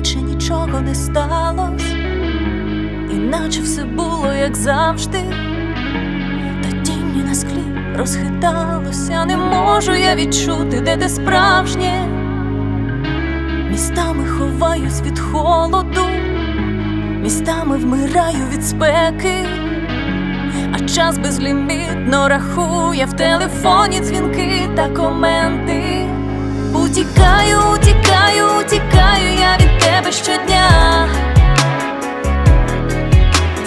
наче нічого не сталось, іначе все було, як завжди, та тіні на склі розхиталося, не можу я відчути, де ти справжнє. Містами ховаюсь від холоду, містами вмираю від спеки, а час безлімітно рахує в телефоні дзвінки та коменти. Утікаю, утікаю, утікаю я тебе щодня.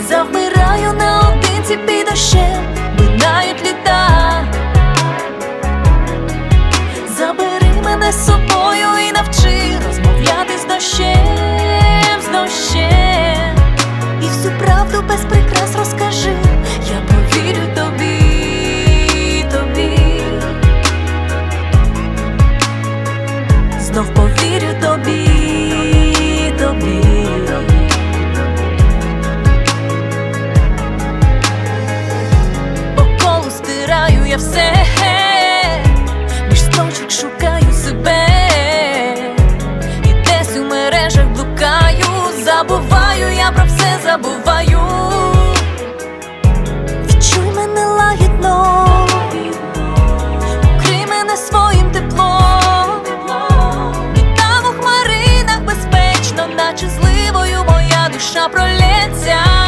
Завмираю наодинці під дощем, минають літа. Забери мене з собою і навчи розмовляти з дощем, з дощем. І всю правду без прикрас розкажи, я все, між строчок шукаю себе, і десь у мережах блукаю, забуваю, я про все забуваю. Відчуй мене лагідно, укрий мене своїм теплом. І там у хмаринах безпечно, наче зливою моя душа пролється.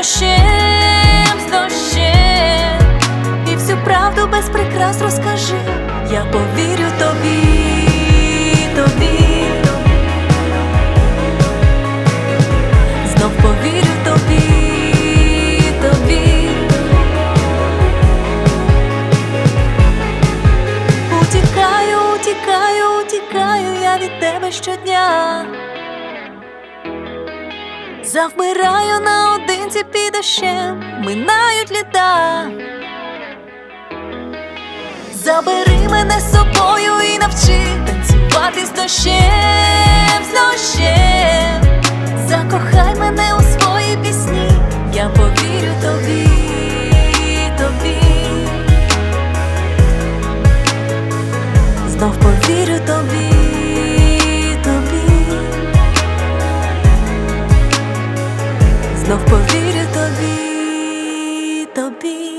Дощем, з дощем. І всю правду без прикрас розкажи, я повірю тобі, тобі. Знов повірю тобі, тобі. Утікаю, утікаю, утікаю я від тебе щодня. Завмираю наодинці під дощем, минають літа. Забери мене з собою і навчи танцювати з дощем, з дощем. Закохай мене у свої пісні, я повірю тобі, тобі. Знов повірю знов повірю тобі, тобі.